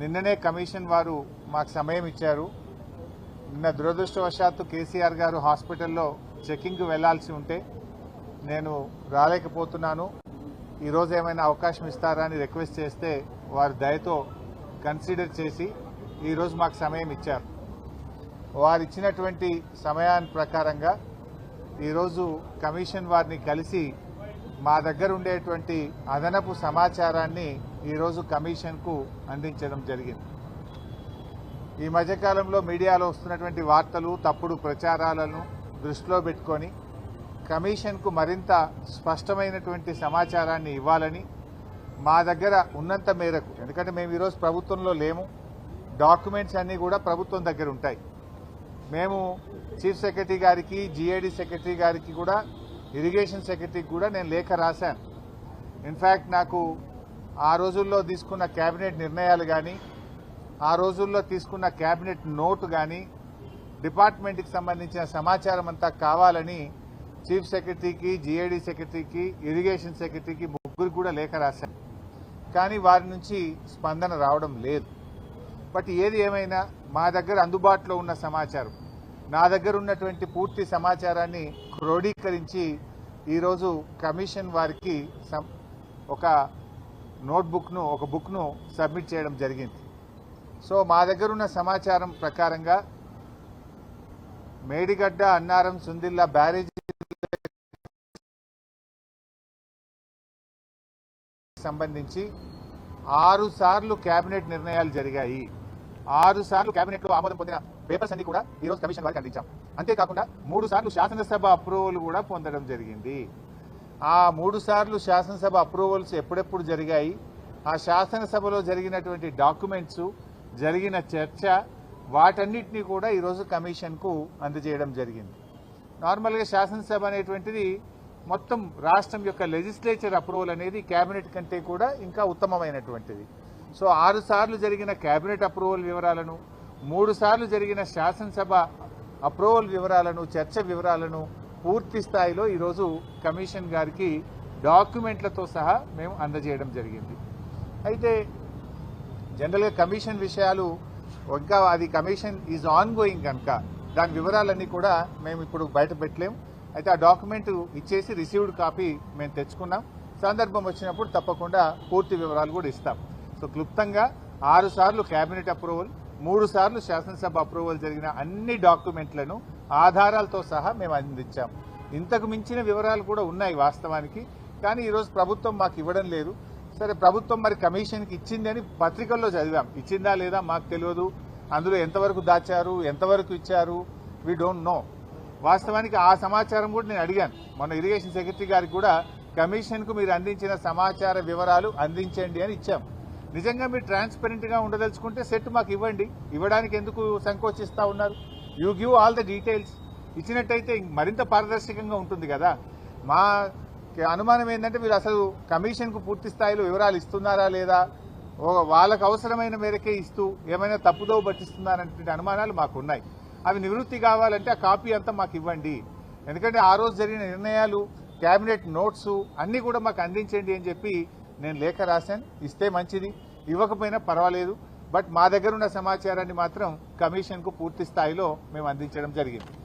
నిన్ననే కమిషన్ వారు మాకు సమయం ఇచ్చారు. నిన్న దురదృష్టవశాత్తు కేసీఆర్ గారు హాస్పిటల్లో చెకింగ్కి వెళ్ళాల్సి ఉంటే నేను రాలేకపోతున్నాను. ఈరోజు ఏమైనా అవకాశం ఇస్తారా అని రిక్వెస్ట్ చేస్తే వారు దయతో కన్సిడర్ చేసి ఈరోజు మాకు సమయం ఇచ్చారు. వారు ఇచ్చినటువంటి సమయాన్ని ప్రకారంగా ఈరోజు కమిషన్ వారిని కలిసి మా దగ్గర ఉండేటువంటి అదనపు సమాచారాన్ని ఈరోజు కమిషన్కు అందించడం జరిగింది. ఈ మధ్యకాలంలో మీడియాలో వస్తున్నటువంటి వార్తలు తప్పుడు ప్రచారాలను దృష్టిలో పెట్టుకొని కమిషన్కు మరింత స్పష్టమైనటువంటి సమాచారాన్ని ఇవ్వాలని మా దగ్గర ఉన్నంత మేరకు ఎందుకంటే మేము ఈరోజు ప్రభుత్వంలో లేము డాక్యుమెంట్స్ అన్నీ కూడా ప్రభుత్వం దగ్గర ఉంటాయి. మేము చీఫ్ సెక్రటరీ గారికి జిఐడి సెక్రటరీ గారికి కూడా ఇరిగేషన్ సెక్రటరీకి కూడా నేను లేఖ రాశాను. ఇన్ఫ్యాక్ట్ నాకు ఆ రోజుల్లో తీసుకున్న కేబినెట్ నిర్ణయాలు కానీ ఆ రోజుల్లో తీసుకున్న కేబినెట్ నోటు కానీ డిపార్ట్మెంట్కి సంబంధించిన సమాచారం అంతా కావాలని చీఫ్ సెక్రటరీకి జీఏడీ సెక్రటరీకి ఇరిగేషన్ సెక్రటరీకి ముగ్గురు కూడా లేఖ రాశాను కానీ వారి నుంచి స్పందన రావడం లేదు. బట్ ఏది ఏమైనా మా దగ్గర అందుబాటులో ఉన్న సమాచారం నా దగ్గర ఉన్నటువంటి పూర్తి సమాచారాన్ని క్రోడీకరించి ఈరోజు కమిషన్ వారికి ఒక నోట్బుక్ను ఒక బుక్ను సబ్మిట్ చేయడం జరిగింది. సో మా దగ్గర ఉన్న సమాచారం ప్రకారంగా మేడిగడ్డ అన్నారం సుందిల్లా బ్యారేజీ సంబంధించి ఆరు సార్లు కేబినెట్ నిర్ణయాలు జరిగాయి. ఆరు సార్లు కేబినెట్లో ఆమోదం పొందిన పేపర్స్ అన్ని కూడా ఈ రోజు కమిషన్ వారికి అందించాం. అంతేకాకుండా మూడు సార్లు శాసనసభ అప్రూవల్ కూడా పొందడం జరిగింది. ఆ మూడు సార్లు శాసనసభ అప్రూవల్స్ ఎప్పుడెప్పుడు జరిగాయి? ఆ శాసనసభలో జరిగినటువంటి డాక్యుమెంట్స్ జరిగిన చర్చ వాటన్నిటినీ కూడా ఈరోజు కమిషన్కు అందజేయడం జరిగింది. నార్మల్గా శాసనసభ అనేటువంటిది మొత్తం రాష్ట్రం యొక్క లెజిస్లేచర్ అప్రూవల్ అనేది కేబినెట్ కంటే కూడా ఇంకా ఉత్తమమైనటువంటిది. సో ఆరు సార్లు జరిగిన కేబినెట్ అప్రూవల్ వివరాలను మూడు సార్లు జరిగిన శాసనసభ అప్రూవల్ వివరాలను చర్చ వివరాలను పూర్తి స్థాయిలో ఈరోజు కమిషన్ గారికి డాక్యుమెంట్లతో సహా మేము అందజేయడం జరిగింది. అయితే జనరల్గా కమిషన్ విషయాలు ఇంకా అది కమిషన్ ఈజ్ ఆన్ గోయింగ్ కనుక దాని వివరాలన్నీ కూడా మేము ఇప్పుడు బయట పెట్టలేము అయితే ఆ డాక్యుమెంట్ ఇచ్చేసి రిసీవ్డ్ కాపీ మేము తెచ్చుకున్నాం. సందర్భం వచ్చినప్పుడు తప్పకుండా పూర్తి వివరాలు కూడా ఇస్తాం. సో క్లుప్తంగా ఆరు సార్లు కేబినెట్ అప్రూవల్ మూడు సార్లు శాసనసభ అప్రూవల్ జరిగిన అన్ని డాక్యుమెంట్లను ఆధారాలతో సహా మేము అందించాం. ఇంతకు మించిన వివరాలు కూడా ఉన్నాయి వాస్తవానికి కానీ ఈరోజు ప్రభుత్వం మాకు ఇవ్వడం లేదు. సరే ప్రభుత్వం మరి కమిషన్కి ఇచ్చింది అని పత్రికల్లో చదివాం. ఇచ్చిందా లేదా మాకు తెలియదు. అందులో ఎంతవరకు దాచారు ఎంతవరకు ఇచ్చారు వీ డోంట్ నో వాస్తవానికి ఆ సమాచారం కూడా నేను అడిగాను. మొన్న ఇరిగేషన్ సెక్రటరీ గారికి కూడా కమిషన్కు మీరు అందించిన సమాచార వివరాలు అందించండి అని ఇచ్చాం. నిజంగా మీరు ట్రాన్స్పరెంట్గా ఉండదలుచుకుంటే సెట్ మాకు ఇవ్వండి. ఇవ్వడానికి ఎందుకు సంకోచిస్తూ ఉన్నారు? You give all the details ఇచ్చినట్టయితే మరింత పారదర్శకంగా ఉంటుంది కదా. మా అనుమానం ఏంటంటే మీరు అసలు కమిషన్కు పూర్తి స్థాయిలో వివరాలు ఇస్తున్నారా లేదా? వాళ్ళకు అవసరమైన మేరకే ఇస్తూ ఏమైనా తప్పుదోవ పట్టిస్తున్నారనే అనుమానాలు మాకు ఉన్నాయి అవి నివృత్తి కావాలంటే ఆ కాపీ అంతా మాకు ఇవ్వండి. ఎందుకంటే ఆ రోజు జరిగిన నిర్ణయాలు క్యాబినెట్ నోట్స్ అన్నీ కూడా మాకు అందించండి అని చెప్పి నేను లేఖ రాశాను. ఇస్తే మంచిది. ఇవ్వకపోయినా పర్వాలేదు. బట్ మా దగ్గర ఉన్న సమాచారాన్ని మాత్రం కమిషన్కు పూర్తి స్థాయిలో మేము అందించడం జరిగింది.